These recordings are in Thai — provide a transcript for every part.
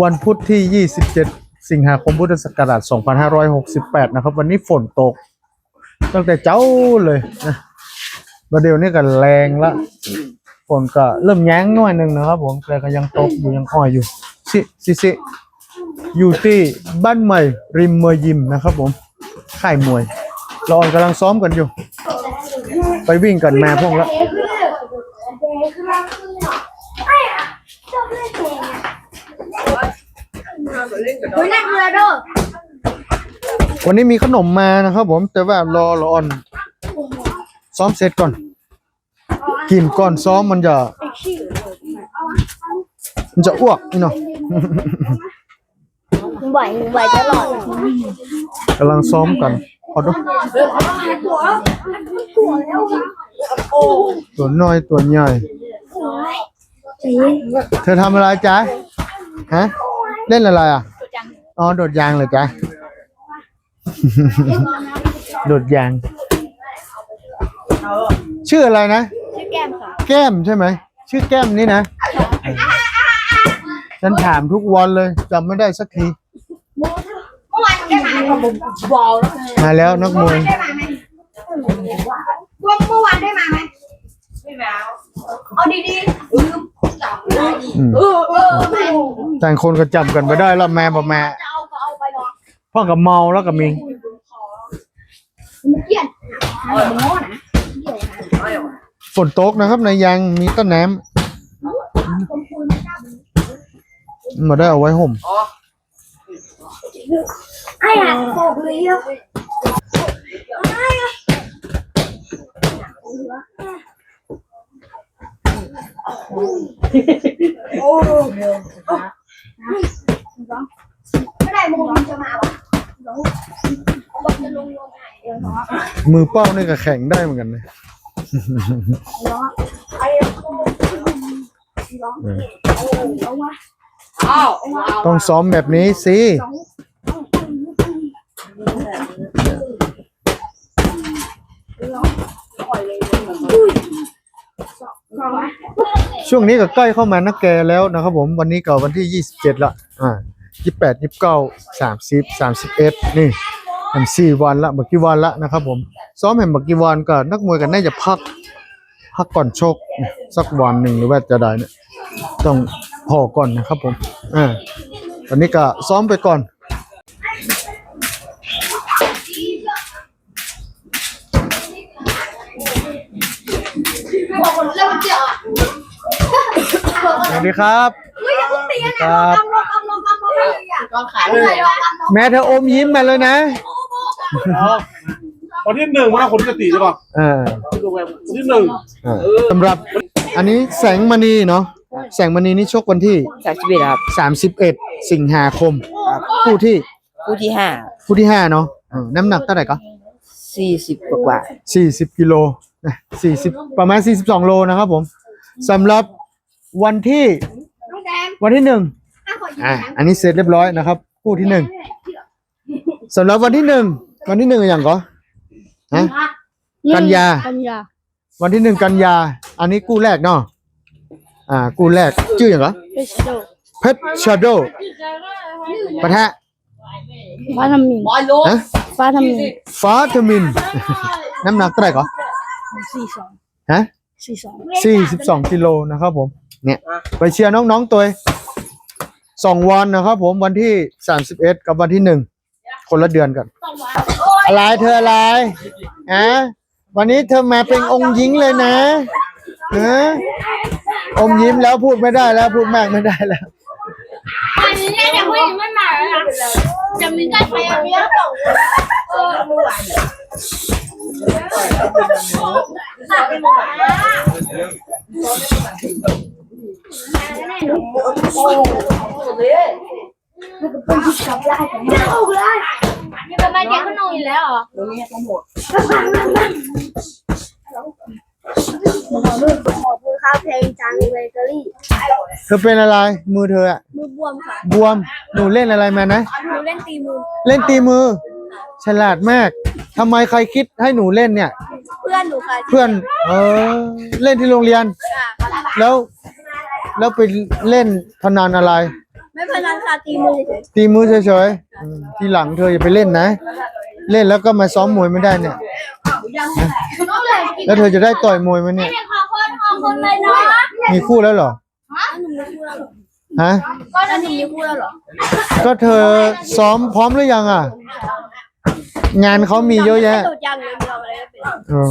วันพุธที่ 27 สิงหาคมพุทธศักราช 2568 นะครับ วันนี้ฝนตก ตั้งแต่เจ้าเลยนะประเดี๋ยวนี้ก็แรงละ ฝนก็เริ่มแย้งหน่อยหนึ่งนะครับผม แต่ก็ยังตกอยู่ยังอ่อยอยู่สิสิสิอยู่ที่บ้านใหม่ริมเมอร์ยิมนะครับผม ค่ายมวย เราอ่อนกำลังซ้อมกันอยู่ ไปวิ่งกันแม่พวก แล้ว Ủa nè người đâu วันนี้มีขนมมานะครับผม แต่ว่ารอรออน ซ้อมเสร็จก่อน กินก่อนซ้อมมันจะ มันจะอ้วกนี่เนาะ Bảy bảy cho lọt กำลังซ้อมกันขอดูตัวน้อยตัวใหญ่ เธอทำอะไรจ๊ะ ฮะ เล่นอะไรอะ อ๋อ โดดยางเลยจ๊ะโดดยาง ชื่ออะไรนะ Chứ kem hả แก้มใช่ไหม ชื่อแก้มนี่นะ ฉันถามทุกวันเลยจำไม่ได้สักที Ủa anh cái này còn bụng bò đó มาแล้วนักมวย Quân mua anh đây mà mày Đi vào Ờ đi đi Ừ Chọc lại đi อืม Ừ ừ mày แต่างคนก็จำกันไม่ได้แล้วแม่บอกแม่ Đâu có ông bay đó พ่อกับเมาแล้วก็มี Kiên Ờ bố nè ฝนตกนะครับในยางมีต้นน้ำมาได้เอาไว้ห่ม Ai à Cột lý không Ai à Ô Cái này mua cho โอ้เร็วนะไม่ได้มึงจะมาวะมือเป้าเนี่ยก็แข็งได้เหมือนกันนะต้องซ้อมแบบนี้สิอ ช่วงนี้ก็ใกล้เข้ามานักแกแล้วนะครับผมวันนี้ก็วันที่ 27 ละ อ่า 28 29 30 31 นี่เห็นสี่วันละเมื่อกี้วันละนะครับผมซ้อมเห็นเมื่อกี้วันก็นักมวยกันน่าจะพัก พักก่อนโชกเนี่ยสักวันหนึ่งหรือว่าจะได้เนี่ยต้องพอก่อนนะครับผมอ่าวันนี้ก็ซ้อมไปก่อน Một lần lên một triệu à สวัสดีครับ Ui, nó cũng tiền ค à รับ Ông luôn, ông luôn, ông luôn đây à Con khải rồi ông luôn แม้เธออมยิ้มมาเลยนะวันที่หนึ่งว่าคนที่จะตีใช่ป่ะอ่าดูไปวันที่หนึ่งอ่าสำหรับอันนี้แสงมณีเนาะแสงมณีนี่ชกวันที่สามสิบเอ็ดครับ31สิงหาคมคู่ที่คู่ที่ห้าคู่ที่ห้าเนาะเออน้ำหนักเท่าไหร่ก็สี่สิบกว่า40กิโล นะ40ประมาณ42โลนะครับผมสำหรับวันที่ Không đem วันที่หนึ่ง Ăn khỏi gì อ่า mà อันนี้เสร็จเรียบร้อยนะครับ คู่ที่หนึ่งสำหรับวันที่หนึ่งวันที่หนึ่งอย่างก็ฮะกันยา Con nhà วันที่หนึ่งกันยา อันนี้กู้แรกเนาะอ่า กู้แรกชื่ออย่างก็ Pesto เพชรชาโดปะทะ Pha thăm mình ฮะ Pha thăm mình ฟ้าทมิน น้ำหนักเท่าไหร่ก็ Xì sóng ฮะ Xì sóng สี่สิบสองกิโลนะครับผม เนี่ย ไปเชียร์น้องๆตัวเองสองวันนะครับผมวันที่สามสิบเอ็ดกับวันที่หนึ่งคนละเดือนกัน อะไรเธออะไรอะวันนี้เธอมาเป็นองค์หญิงเลยนะฮะอมยิ้มแล้วพูดไม่ได้แล้วพูดมากไม่ได้แล้ว Anh nghe được huy mới mà Chầm mình cách phải ở phía Nhưng mà mai chạy có nồi แล้วเหรอขอบคุณครับเพลงจังเบเกอรี่เธอเป็นอะไร มือเธออะมือบวมค่ะบวม หนูเล่นอะไรมานะ หนูเล่นตีมือ เล่นตีมือ ฉลาดมาก ทำไมใครคิดให้หนูเล่นเนี่ย เพื่อนหนูค่ะเพื่อน เออ เล่นที่โรงเรียนแล้ว แล้วไปเล่นพนันอะไรไม่ไม่พนันค่ะตีมือเฉยตีมือเฉยๆอืมทีหลังเธออย่าไปเล่นนะ เล่นแล้วก็มาซ้อมมวยไม่ได้เนี่ยๆน้องเลยแล้วเธอจะได้ต่อยมวยไหมเนี่ย ขอคนขอคนเลยเนาะมีคู่แล้วเหรอ ฮะ ก็อันนี้มีคู่แล้วเหรอ ก็เธอซ้อมพร้อมหรือยังอะ งานเขามีเยอะแยะตูดยังเลยเราเลยเป็นเออ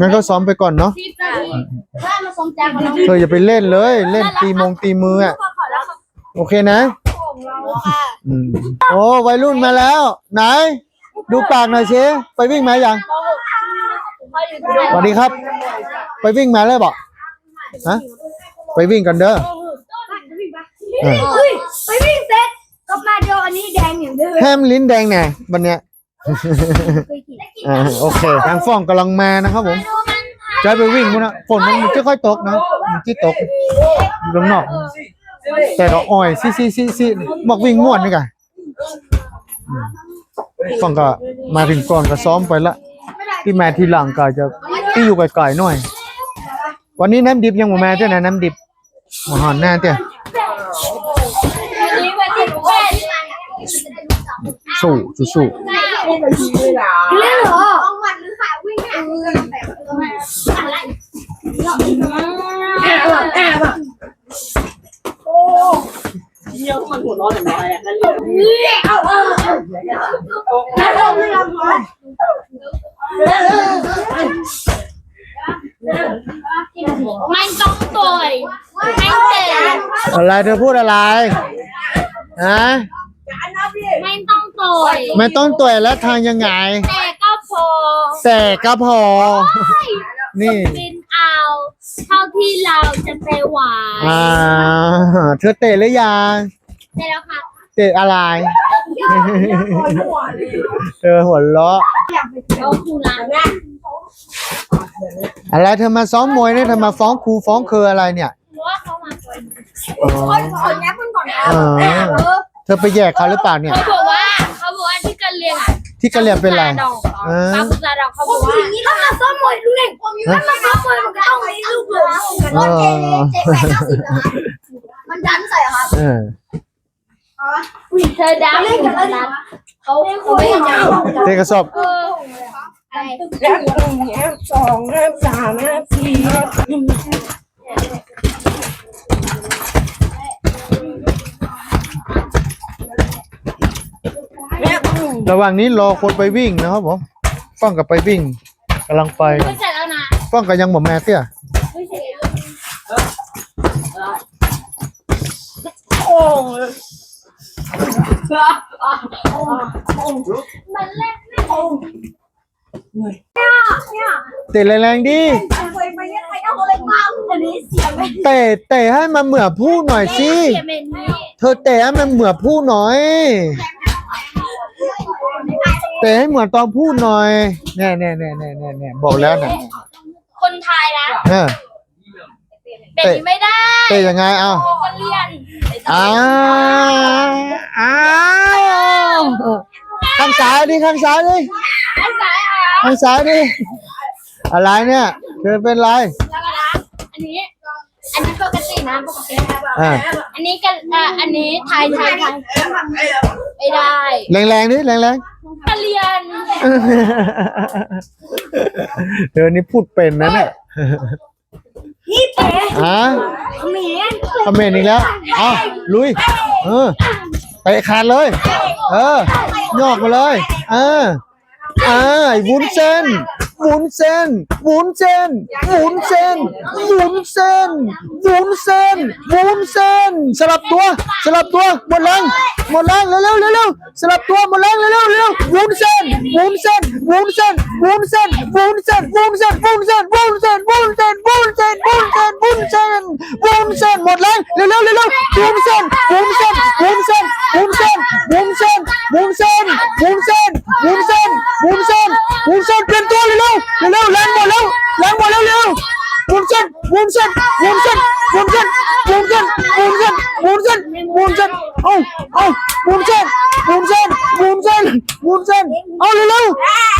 งั้นก็ซ้อมไปก่อนเนาะสิบนาทีถ้ามาทรงจังมันเธออย่าไปเล่นเลย เล่นตีมงตีมืออะ ขอแล้วโอเคนะของเราค่ะอืมโอ้วัยรุ่นมาแล้ว ไหน ดูปากหน่อยสิไปวิ่งมาอย่างเขาอยู่ที่ไหนสวัสดีครับ ไปวิ่งมาแล้วบอกฮะไปวิ่งกันเด้อเออเฮ้ยไปวิ่งเสร็จ ก็มาเจออันนี้แดงอย่างเดิมแฮมลิ้นแดงแน่บันเนี้ยอ่าโอเค ทางฟ้องกำลังมานะครับผมจะไปวิ่งมั้นะฝนมันจะค่อยตกนะมันที่ตกอยู่ข้างนอก แต่เราอ่อยซิซิซิซิบอกวิ่งม่วนนี่กันฟังก็มาถึงก่อนก็ซ้อมไปละที่แม่ทีหลังก็จะที่อยู่ไกลๆหน่อย วันนี้น้ำดิบยังบ่มาเจ้านะน้ำดิบหมหอนหน้าเจ้า สู้สู้สู้เล่นเหรอต้องวันหรือค่ะวิ่งแข่งกันแต่อะไรแอบแบบแอบแบบเที่ยวมันหัวร้อนอย่างไรอะนั่นเอาเออแล้วเราไม่รับพอไม่ต้องต่อยไม่เตะอะไรเธอพูดอะไรฮะ ไม่ต้องต่อยไม่ต้องต่อยแล้วทางยังไง แต่ก็พอแต่ก็พอ นี่ กินเอา เท่าที่เราจะไปไหวอ่าเธอเตะหรือยังได้แล้วค่ะเตะอะไร เธอหัวเราะเราคูร้านอะไรเธอมาซ้อมมวยเนี่ยเธอมาฟ้องครูฟ้องเคออะไรเนี่ย เพราะว่าเขามาคนอ๋อ คนนี้เพิ่งก่อนนะเออเธอไปแยกเขาหรือเปล่าเนี่ย เขาบอกว่าเขาบอกว่าที่กันเรียนอะที่กะเหรี่ยงเป็นไร ดอกเออปากุซาดอกเขาบอกว่าถ้ามาซ้อมมวยดูเด็กถ้ามาซ้อมมวยมันก็ต้องมีลูกหลงเออมันดันใส่ครับเออเธอดันเล่นกับดันเขาเขาไม่ยอมเตะกระสอบเอออะไรแล้วตรงเนี้ยสองห้าสามห้าสี่ห้า ระหว่างนี้รอคนไปวิ่งนะครับผมฟ้องกับไปวิ่งกำลังไปไม่เสร็จแล้วนะฟ้องกับยังบ่แม่เตี้ยไม่เสร็จโอ่งมันเล่นไม่โอ้เตะแรงๆดิเคยไปยังไงก็เลยมาอันนี้เสียไม่เตะเตะให้มันเหมือนผู้หน่อยสิเธอเตะให้มันเหมือนผู้หน่อย เตะให้เหมือนตอนพูดหน่อยแน่แน่แน่แน่แน่แน่บอกแล้วนะคนไทยนะเออเป็นนี้ไม่ได้เตะยังไงเอาคนเรียนอ้าวอ้าวข้างซ้ายดิข้างซ้ายดิภาษาอะข้างซ้ายดิอะไรเนี่ยเธอเป็นไรแล้วก็นะอันนี้ อันนี้ปกตินะปกติอ่า อันนี้กันอะอันนี้ไทยไทยไทยไม่ได้แรงๆดิแรงกะเรียนๆเธอนี่พูดเป็นนะเนี่ยนี่เต๋ฮะเหมียนคอมเมนต์อีกแล้วเอาลุย เออไปขาดเลย เออ ยอกมาเลย เอออ่าวุ้นเส้น วุ้นเส้นวุ้นเส้นวุ้นเส้นวุ้นเส้นวุ้นเส้นวุ้นเส้น สลับตัว สลับตัวหมดแรงหมดแรงเร็วเร็วเร็วสลับตัวหมดแรงเร็วเร็วเร็ววุ้นเส้นวุ้นเส้นวุ้นเส้นวุ้นเส้นวุ้นเส้นวุ้นเส้นวุ้นเส้นวุ้นเส้นวุ้นเส้นวุ้นเส้นวุ้นเส้นวุ้นเส้นวุ้นเส้นหมดแรงเร็วเร็วเร็วเร็ววุ้นเส้นวุ้นเส้นวุ้นเส้น วุ้นเส้นวุ้นเส้นวุ้นเส้นวุ้นเส้นวุ้นเส้นวุ้นเส้นวุ้นเส้นเปลี่ยนตัวเร็วเร็วเร็วแรงหมดแล้วแรงหมดแล้วเร็ววุ้นเส้นวุ้นเส้นวุ้นเส้นวุ้นเส้นวุ้นเส้นวุ้นเส้นวุ้นเส้นวุ้นเส้นเอาเอาวุ้นเส้นวุ้นเส้นวุ้นเส้นวุ้นเส้นเอาเร็วเร็ว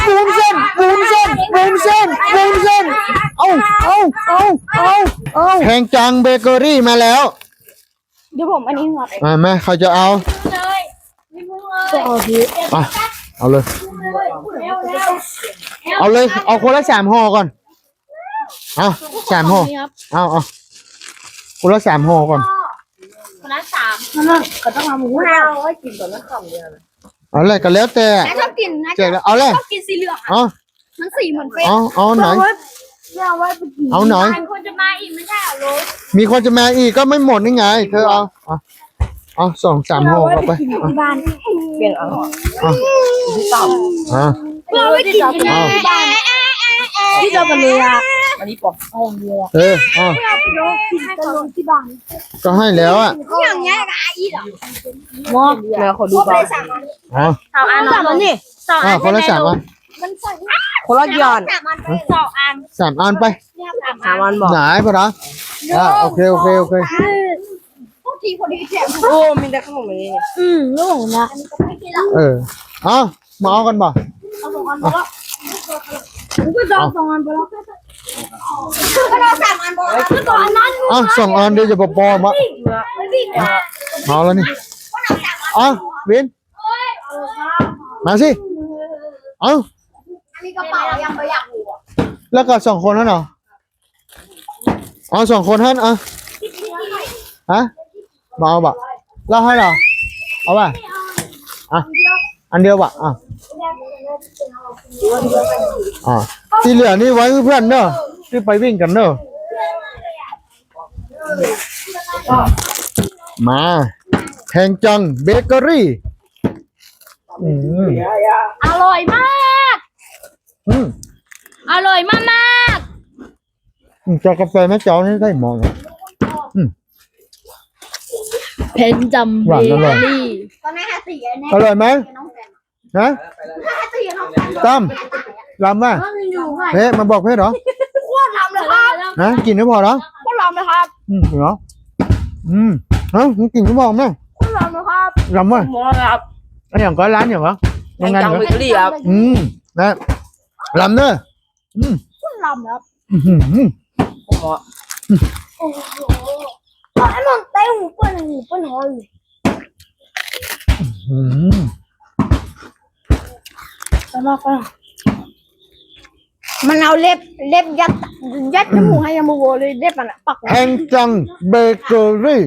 วุ้นเส้นวุ้นเส้นวุ้นเส้นวุ้นเส้นเอาเอาเอาเอาเอาแพงจังเบเกอรี่มาแล้วเดี๋ยวผมอันนี้ครับอ่าแม่เขาจะเอา เลยไม่พูดเลย ก็เอาทีอะเอาเลย เอาเลย เอาคนละสามห่อก่อน เอาสามห่อ เอาเอาคนละสามห่อก่อนคนละสามก็ต้องเอาหมูห้เอาไว้กินก่อนนะคำเดียวเอาเลยก็แล้วแต่นายชอบกินนาเจ๊แล้วเอาเลยชอบกินสีเหลืองเอมันสีเหมือนเฟซเอาเอาหนเอาไว้เอาไว้ไปกินเอาไหนมันควรจะมาอีกไม่ใช่เหรอมีคนจะมาอีกก็ไม่หมดนี่ไง เธอเอาเอาเอาสองสามห่อเข้าไปกินที่บ้านเปลี่ยนเอาที่ต่อ่าเราไม่กินที่เอาบ้านที่เราไปเลยอะำอันนี้ปอกเอาเดียวเออเอากินกันเลยที่บ้านก็ให้แล้วอะอย่างเงี้ยกับอาอีเหรอมอแม่ขอดูก่อนสามอันเอาสองอันสามอันนี่สองอ่าอันคนละสามอันมันใส่คนละหย่อนสามอันไปสองอันสามอันไปเนี่ยสามสาอัมนวันบอกไหนพอนะอ่าโอเคโอเคโอเคพวก ทีพอดีแถมโอ้มีแต่ขนมเลยเนี่ยอืมลูกนะไม่กินแล้วเออเอามาเอากันบ่เอาสองอันไปแล้วผมก็จะเอาสองอันไปแล้วก็เราสามอันบอกแล้วก็สองอันนั้นอะสองอันเดี๋ยวจะปอมอะไม่วิ่งมาเอาแล้วนี่ก็เราสามอันเอาวินมาสิเอาอันนี้กระเป๋ายังไม่อยากหัวแล้วก็สองคนนั่นเหรอเอาสองคนท่านอะฮะ มาเอาบะเล่าให้เหรอเอาป่ะอะอันเดียวบะอะอะที่เหลือนี่ไว้เพื่อนเนอะที่ไปวิ่งกันเนอะมาแพงจังเบเกอรี่อืมอร่อยมากอืมอร่อยมากมากจะกาแฟแม่เจ้านี่ได้หมองเหรอ เพนจำหวานอร่อยตอนนี้ห้าสี่เนี่ยอร่อยไหมน้องแฟนนะห้าสี่น้องแฟนตั้มลำป่ะอยู่ไงเฮ้มาบอกเพื่อนเหรอโคตรทำเลยครับฮะกินไม่พอเหรอโคตรทำเลยครับอืมเหรออืมฮะมึงกินไม่พอมั้งโคตรทำเลยครับลำว่ะหมอครับอันอย่างก็ร้านอย่างวะแพยังงไงจังเหรอเบเกอรี่ครับอืมนะลำเนอะอืมโคตรทำครับอื้อหือหมอโอ้โห ไอ้มึงเต้หูเปิ้ลหูเปิ้ลหอยอืมมันเอาเล็บเล็บยัดยัดจมูกให้ยามูโวเลยเล็บมันอะปักแพงจังเบเกอรี่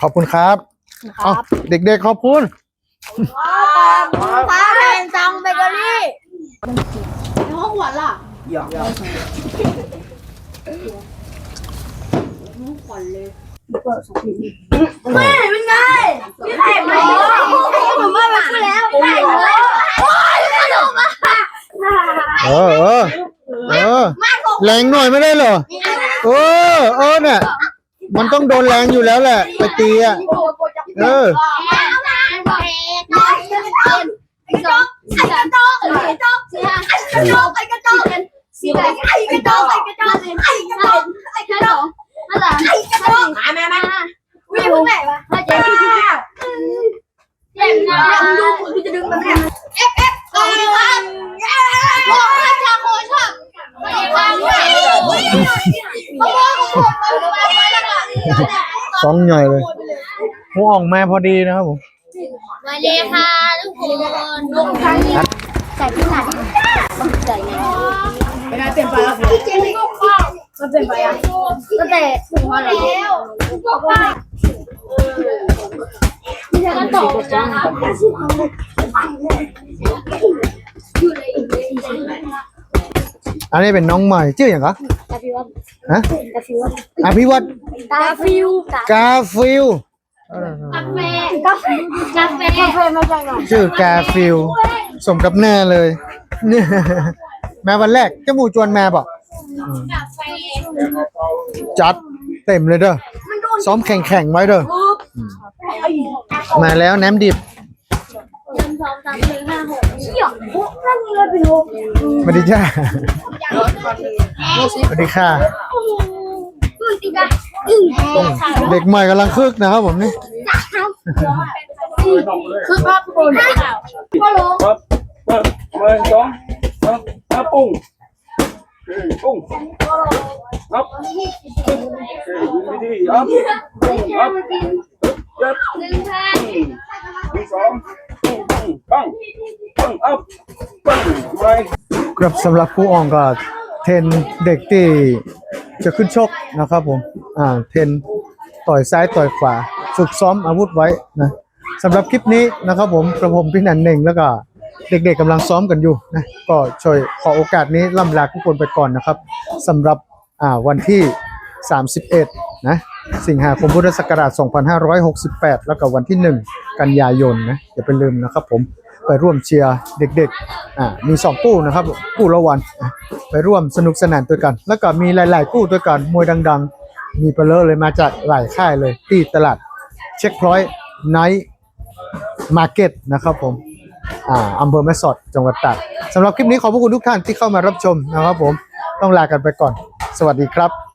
ขอบคุณครับเอาเด็กๆขอบคุณ ฟ้าแดงจังเบเกอรี่ห้องหวานล่ะ หยอกแม่เป็นไงพี่ไข่ไหมผมว่ามาแล้วพี่ไข่แล้วโอ้ยสนุกอะเออเออเออมาของแรงหน่อยไม่ได้เหรอเออเออเนี่ยมันต้องโดนแรงอยู่แล้วแหละ ไปตีอะเออแม่น้อยน้อยไอ้กระจกไอ้กระจกไอ้กระจกไอ้กระจกไอ้กระจกสีอะไรไอ้กระจกไอ้กระจกไอ้กระจกไอ้กระจกอะไรอ้กระจกมาแม่มาวิ่งไหนวะเจ๊เจ็บนะดูกูจะดึงมันเนี่ยเอฟเอฟก่อนครับโอ้ยชาโคชอบไม่ฟังเลยโอ้โหโอ้โหโอ้โหไปแล้วก่อนสองใหญ่เลยหัวออกมาพอดีนะครับผมมาเลยค่ะทุกคนลงครั้งนี้ใส่ที่ไหนต้องใส่ไงไม่ได้เปลี่ยนไปแล้ว ก็เข้ามันเปลี่ยนไปอะตั้งแต่ถึงวันแล้วก็เข้านี่จะต่อจ้าอยู่ในอีกเลยอันนี้เป็นน้องใหม่ชื่ออย่างไรกาฟิวฮะกาฟิวอภิวัตกาฟิวกาฟิลกาแฟกาแฟกาแฟกาแฟมาจากไหนชื่อกาฟิลสมกับแน่เลยเนี่ยแม่วันแรกเจ้าหมูจวนแม่บอกกาแฟ จัดเต็มเลยเด้อซ้อมแข่งๆไว้เด้อมาแล้วแหนมดิบหนึ่งสองสามสี่ห้าหกเชี่ยโอ้นั่นเลยเป็นหกสวัสดีจ้าสวัสดีค่ะมติดกันอืมเด็กใหม่กำลังคึกนะครับผมนี่คือภาพบนก็ลงครับเปิดเปิดสองครับครับปุ้ง ปุ้งอัพยิงดีๆอัพอัพยัดหนึ่งสองปังปังอัพปังไปครับสำหรับครูอองก็เทนเด็กที่จะขึ้นชกนะครับผม อ่า เทนต่อยซ้ายต่อยขวา ฝึกซ้อมอาวุธไว้นะสำหรับคลิปนี้นะครับผมกระผมพี่นันเน่งแล้วก็ เด็กๆกำลังซ้อมกันอยู่นะก็ช่วยขอโอกาสนี้ล่ำลาทุกคนไปก่อนนะครับสำหรับวันที่ 31 นะสิงหาคมพุทธศักราช 2568 แล้วก็วันที่ 1 กันยายนนะอย่าไปลืมนะครับผมไปร่วมเชียร์เด็กๆอ่ามี2คู่นะครับคู่ละวัน ไปร่วมสนุกสนานด้วยกัน แล้วก็มีหลายๆคู่ด้วยกันมวยดัง ๆ มีไปเลอเลยมาจากหลายค่ายเลยที่ตลาดเช็คพลอยไนท์มาร์เก็ตนะครับผม อำเภอแม่สอดจังหวัดตากสำหรับคลิปนี้ขอบพระคุณทุกท่านที่เข้ามารับชมนะครับผมต้องลากันไปก่อน สวัสดีครับ